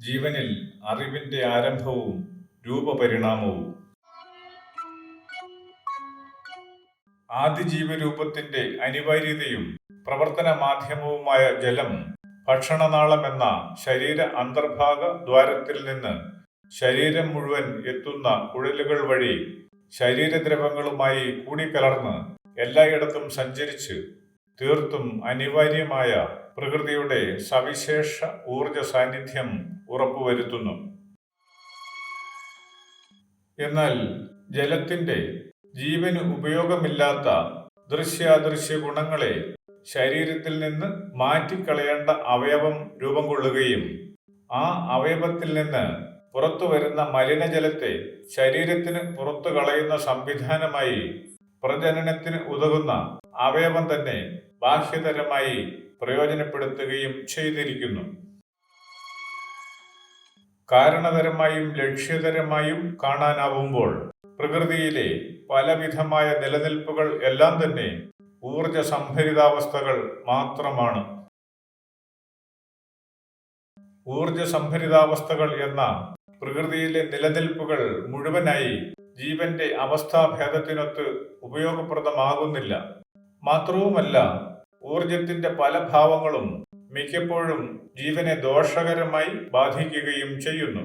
ജീവനിൽ അറിവിന്റെ ആരംഭവും രൂപപരിണാമവും. ആദിജീവരൂപത്തിന്റെ അനിവാര്യതയും പ്രവർത്തന മാധ്യമവുമായ ജലം ഭക്ഷണനാളം എന്ന ശരീര അന്തർഭാഗ ദ്വാരത്തിൽ നിന്ന് ശരീരം മുഴുവൻ എത്തുന്ന കുഴലുകൾ വഴി ശരീരദ്രവങ്ങളുമായി കൂടിക്കലർന്ന് എല്ലായിടത്തും സഞ്ചരിച്ച് തീർത്തും അനിവാര്യമായ പ്രകൃതിയുടെ സവിശേഷ ഊർജ സാന്നിധ്യം ഉറപ്പുവരുത്തുന്നു. എന്നാൽ ജലത്തിന്റെ ജീവന് ഉപയോഗമില്ലാത്ത ദൃശ്യാദൃശ്യ ഗുണങ്ങളെ ശരീരത്തിൽ നിന്ന് മാറ്റിക്കളയേണ്ട അവയവം രൂപം കൊള്ളുകയും ആ അവയവത്തിൽ നിന്ന് പുറത്തു വരുന്ന മലിനജലത്തെ ശരീരത്തിന് പുറത്തു കളയുന്ന സംവിധാനമായി പ്രജനനത്തിന് ഉതകുന്ന അവയവം തന്നെ ബാഹ്യതരമായി പ്രയോജനപ്പെടുത്തുകയും ചെയ്തിരിക്കുന്നു. കാരണതരമായും ലക്ഷ്യതരമായും കാണാനാവുമ്പോൾ പ്രകൃതിയിലെ പലവിധമായ നിലനിൽപ്പുകൾ എല്ലാം തന്നെ ഊർജ സംഭരിതാവസ്ഥകൾ മാത്രമാണ്. ഊർജ സംഭരിതാവസ്ഥകൾ എന്ന പ്രകൃതിയിലെ നിലനിൽപ്പുകൾ മുഴുവനായി ജീവന്റെ അവസ്ഥാഭേദത്തിനൊത്ത് ഉപയോഗപ്രദമാകുന്നില്ല. മാത്രവുമല്ല ഊർജത്തിന്റെ പല ഭാവങ്ങളും മിക്കപ്പോഴും ജീവനെ ദോഷകരമായി ബാധിക്കുകയും ചെയ്യുന്നു.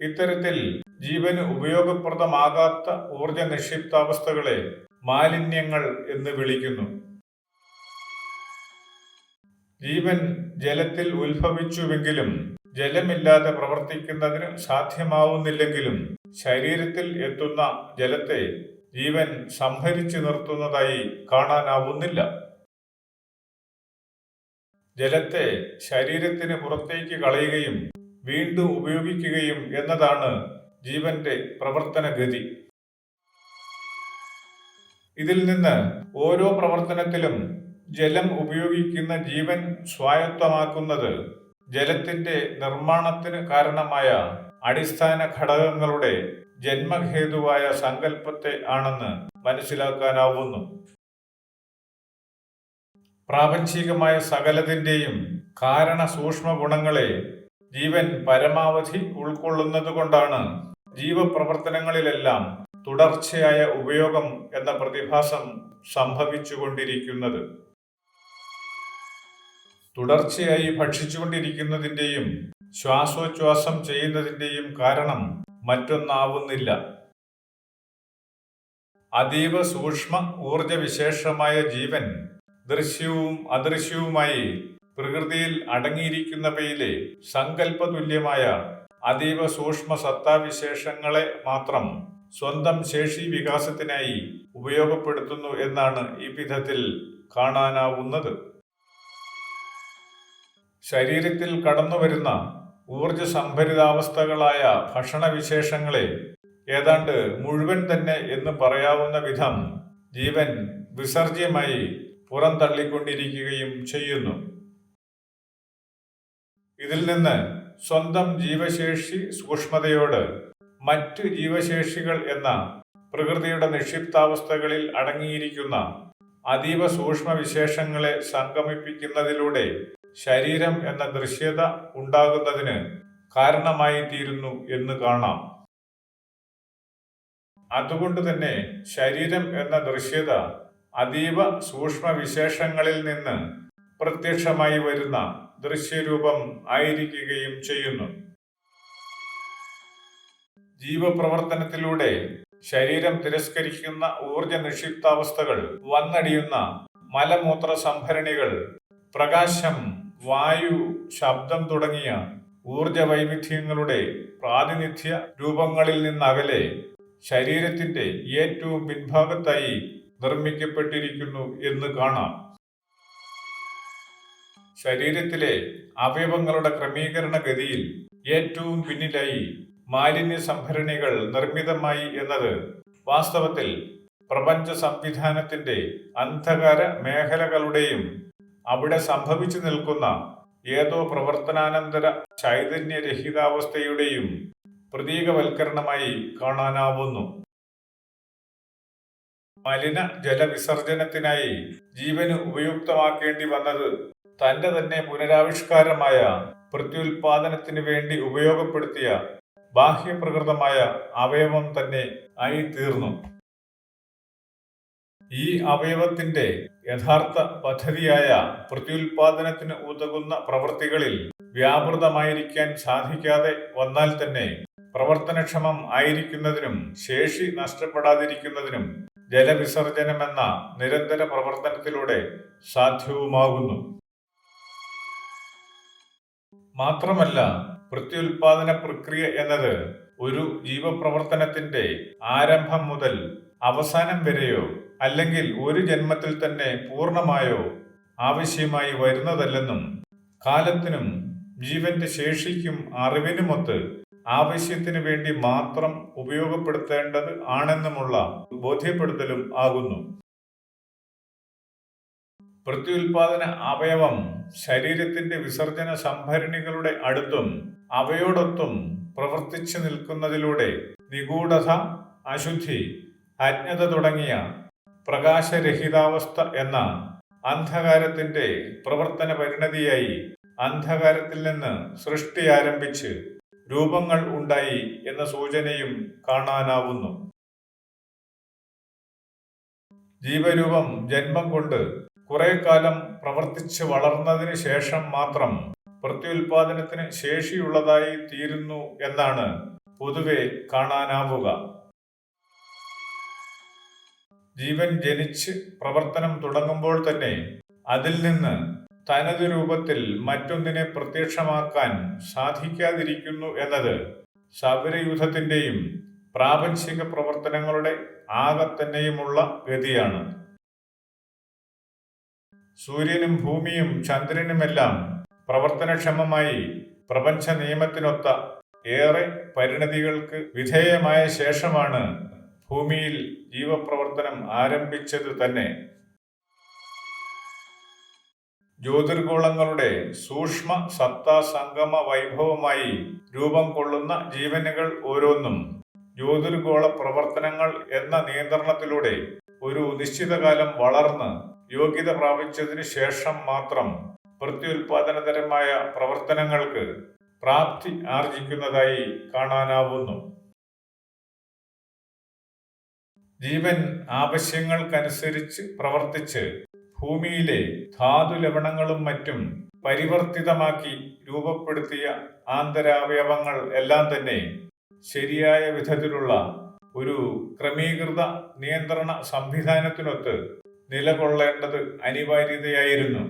ഇത്തരത്തിൽ ജീവന് ഉപയോഗപ്രദമാകാത്ത ഊർജ നിക്ഷിപ്താവസ്ഥകളെ മാലിന്യങ്ങൾ എന്ന് വിളിക്കുന്നു. ജീവൻ ജലത്തിൽ ഉത്ഭവിച്ചുവെങ്കിലും ജലമില്ലാതെ പ്രവർത്തിക്കുന്നതിന് സാധ്യമാവുന്നില്ലെങ്കിലും ശരീരത്തിൽ എത്തുന്ന ജലത്തെ ജീവൻ സംഭരിച്ചു നിർത്തുന്നതായി കാണാനാവുന്നില്ല. ജലത്തെ ശരീരത്തിന് പുറത്തേക്ക് കളയുകയും വീണ്ടും ഉപയോഗിക്കുകയും എന്നതാണ് ജീവന്റെ പ്രവർത്തന ഗതി ഇതിൽ നിന്ന് ഓരോ പ്രവർത്തനത്തിലും ജലം ഉപയോഗിക്കുന്ന ജീവൻ സ്വായത്തമാക്കുന്നത് ജലത്തിന്റെ നിർമ്മാണത്തിന് കാരണമായ അടിസ്ഥാന ഘടകങ്ങളുടെ ജന്മഹേതുവായ സങ്കല്പത്തെ ആണെന്ന് മനസ്സിലാക്കാനാവുന്നു. പ്രാപഞ്ചികമായ സകലതിന്റെയും കാരണ സൂക്ഷ്മ ഗുണങ്ങളെ ജീവൻ പരമാവധി ഉൾക്കൊള്ളുന്നത് കൊണ്ടാണ് ജീവപ്രവർത്തനങ്ങളിലെല്ലാം തുടർച്ചയായ ഉപയോഗം എന്ന പ്രതിഭാസം സംഭവിച്ചുകൊണ്ടിരിക്കുന്നത്. തുടർച്ചയായി ഭക്ഷിച്ചുകൊണ്ടിരിക്കുന്നതിന്റെയും ശ്വാസോച്ഛ്വാസം ചെയ്യുന്നതിന്റെയും കാരണം മറ്റൊന്നാവുന്നില്ല. അതീവ സൂക്ഷ്മ ഊർജവിശേഷമായ ജീവൻ ദൃശ്യവും അദൃശ്യവുമായി പ്രകൃതിയിൽ അടങ്ങിയിരിക്കുന്നവയിലെ സങ്കല്പതുല്യമായ അതീവ സൂക്ഷ്മ സത്താവിശേഷങ്ങളെ മാത്രം സ്വന്തം ശേഷി വികാസത്തിനായി ഉപയോഗപ്പെടുത്തുന്നു എന്നാണ് ഈ വിധത്തിൽ കാണാനാവുന്നത്. ശരീരത്തിൽ കടന്നുവരുന്ന ഊർജ സംഭരിതാവസ്ഥകളായ ഭക്ഷണവിശേഷങ്ങളെ ഏതാണ്ട് മുഴുവൻ തന്നെ എന്ന് പറയാവുന്ന വിധം ജീവൻ വിസർജ്യമായി പുറന്തള്ളിക്കൊണ്ടിരിക്കുകയും ചെയ്യുന്നു. ഇതിൽ നിന്ന് സ്വന്തം ജീവശേഷി സൂക്ഷ്മതയോട് മറ്റു ജീവശേഷികൾ എന്ന പ്രകൃതിയുടെ നിക്ഷിപ്താവസ്ഥകളിൽ അടങ്ങിയിരിക്കുന്ന അതീവ സൂക്ഷ്മ വിശേഷങ്ങളെ സംഗമിപ്പിക്കുന്നതിലൂടെ ശരീരം എന്ന ദൃശ്യത ഉണ്ടാകുന്നതിന് കാരണമായി തീരുന്നു എന്ന് കാണാം. അതുകൊണ്ട് തന്നെ ശരീരം എന്ന ദൃശ്യത അതീവ സൂക്ഷ്മ വിശേഷങ്ങളിൽ നിന്ന് പ്രത്യക്ഷമായി വരുന്ന ദൃശ്യരൂപം ആയിരിക്കുകയും ചെയ്യുന്നു. ജീവപ്രവർത്തനത്തിലൂടെ ശരീരം തിരസ്കരിക്കുന്ന ഊർജ നിക്ഷിപ്താവസ്ഥകൾ വന്നടിയുന്ന മലമൂത്ര സംഭരണികൾ പ്രകാശം വായു ശബ്ദം തുടങ്ങിയ ഊർജ വൈവിധ്യങ്ങളുടെ പ്രാതിനിധ്യ രൂപങ്ങളിൽ നിന്നകലെ ശരീരത്തിന്റെ ഏറ്റവും പിൻഭാഗത്തായി നിർമ്മിക്കപ്പെട്ടിരിക്കുന്നു എന്ന് കാണാം. ശരീരത്തിലെ അവയവങ്ങളുടെ ക്രമീകരണ ഗതിയിൽ ഏറ്റവും പിന്നിലായി മാലിന്യ സംഭരണികൾ നിർമ്മിതമായി എന്നത് വാസ്തവത്തിൽ പ്രപഞ്ച സംവിധാനത്തിന്റെ അന്ധകാര മേഖലകളുടെയും അവിടെ സംഭവിച്ചു നിൽക്കുന്ന ഏതോ പ്രവർത്തനാനന്തര ചൈതന്യരഹിതാവസ്ഥയുടെയും പ്രതീകവൽക്കരണമായി കാണാനാവുന്നു. മലിന ജലവിസർജനത്തിനായി ജീവന് ഉപയുക്തമാക്കേണ്ടി വന്നത് തന്റെ തന്നെ പുനരാവിഷ്കാരമായ പ്രത്യുൽപാദനത്തിന് വേണ്ടി ഉപയോഗപ്പെടുത്തിയ ബാഹ്യപ്രകൃതമായ അവയവം തന്നെ ആയി തീർന്നു ഈ അവയവത്തിന്റെ യഥാർത്ഥ പദ്ധതിയായ പ്രത്യുൽപാദനത്തിന് ഉതകുന്ന പ്രവൃത്തികളിൽ വ്യാപൃതമായിരിക്കാൻ സാധിക്കാതെ വന്നാൽ തന്നെ പ്രവർത്തനക്ഷമം ആയിരിക്കുന്നതിനും ശേഷി നഷ്ടപ്പെടാതിരിക്കുന്നതിനും ജലവിസർജനമെന്ന നിരന്തര പ്രവർത്തനത്തിലൂടെ സാധ്യവുമാകുന്നു. മാത്രമല്ല പ്രത്യുൽപാദന പ്രക്രിയ എന്നത് ഒരു ജീവപ്രവർത്തനത്തിന്റെ ആരംഭം മുതൽ അവസാനം വരെയോ അല്ലെങ്കിൽ ഒരു ജന്മത്തിൽ തന്നെ പൂർണമായോ ആവശ്യമായി വരുന്നതല്ലെന്നും കാലത്തിനും ജീവന്റെ ശേഷിക്കും അറിവിനുമൊത്ത് ആവശ്യത്തിന് വേണ്ടി മാത്രം ഉപയോഗപ്പെടുത്തേണ്ടത് ആണെന്നുമുള്ള ബോധ്യപ്പെടുത്തലും ആകുന്നു. പ്രത്യുൽപാദന അവയവം ശരീരത്തിന്റെ വിസർജന സംഭരണികളുടെ അടുത്തും അവയോടൊത്തും പ്രവർത്തിച്ചു നിൽക്കുന്നതിലൂടെ നിഗൂഢത അശുദ്ധി അജ്ഞത തുടങ്ങിയ പ്രകാശരഹിതാവസ്ഥ എന്ന അന്ധകാരത്തിന്റെ പ്രവർത്തന പരിണതിയായി അന്ധകാരത്തിൽ നിന്ന് സൃഷ്ടി ആരംഭിച്ച് രൂപങ്ങൾ ഉണ്ടായി എന്ന സൂചനയും കാണാനാവുന്നു. ജീവരൂപം ജന്മം കൊണ്ട് കുറെ കാലം പ്രവർത്തിച്ച് വളർന്നതിന് ശേഷം മാത്രം പ്രത്യുൽപാദനത്തിന് ശേഷിയുള്ളതായി തീരുന്നു എന്നാണ് പൊതുവെ കാണാനാവുക. ജീവൻ ജനിച്ച് പ്രവർത്തനം തുടങ്ങുമ്പോൾ തന്നെ അതിൽ നിന്ന് തനത് രൂപത്തിൽ മറ്റൊന്നിനെ പ്രത്യക്ഷമാക്കാൻ സാധിക്കാതിരിക്കുന്നു എന്നത് ശബരയുധത്തിന്റെയും പ്രാപഞ്ചിക പ്രവർത്തനങ്ങളുടെ ആകെ തന്നെയുമുള്ള ഗതിയാണ്. സൂര്യനും ഭൂമിയും ചന്ദ്രനുമെല്ലാം പ്രവർത്തനക്ഷമമായി പ്രപഞ്ച നിയമത്തിനൊത്ത ഏറെ പരിണതികൾക്ക് വിധേയമായ ശേഷമാണ് ഭൂമിയിൽ ജീവപ്രവർത്തനം ആരംഭിച്ചത് തന്നെ. ജ്യോതിർഗോളങ്ങളുടെ സൂക്ഷ്മ സത്താ സംഗമ വൈഭവമായി രൂപം കൊള്ളുന്ന ജീവനുകൾ ഓരോന്നും ജ്യോതിർഗോള പ്രവർത്തനങ്ങൾ എന്ന നിയന്ത്രണത്തിലൂടെ ഒരു നിശ്ചിത കാലം വളർന്ന് യോഗ്യത പ്രാപിച്ചതിനു ശേഷം മാത്രം പ്രത്യുൽപാദനതരമായ പ്രവർത്തനങ്ങൾക്ക് പ്രാപ്തി ആർജിക്കുന്നതായി കാണാനാവുന്നു. ജീവൻ ആവശ്യങ്ങൾക്കനുസരിച്ച് പ്രവർത്തിച്ച് ഭൂമിയിലെ ധാതു ലവണങ്ങളും മറ്റും പരിവർത്തിതമാക്കി രൂപപ്പെടുത്തിയ ആന്തരാവയവങ്ങൾ എല്ലാം തന്നെ ശരിയായ വിധത്തിലുള്ള ഒരു ക്രമീകൃത നിയന്ത്രണ സംവിധാനത്തിനൊത്ത് നിലകൊള്ളേണ്ടത് അനിവാര്യതയായിരുന്നു.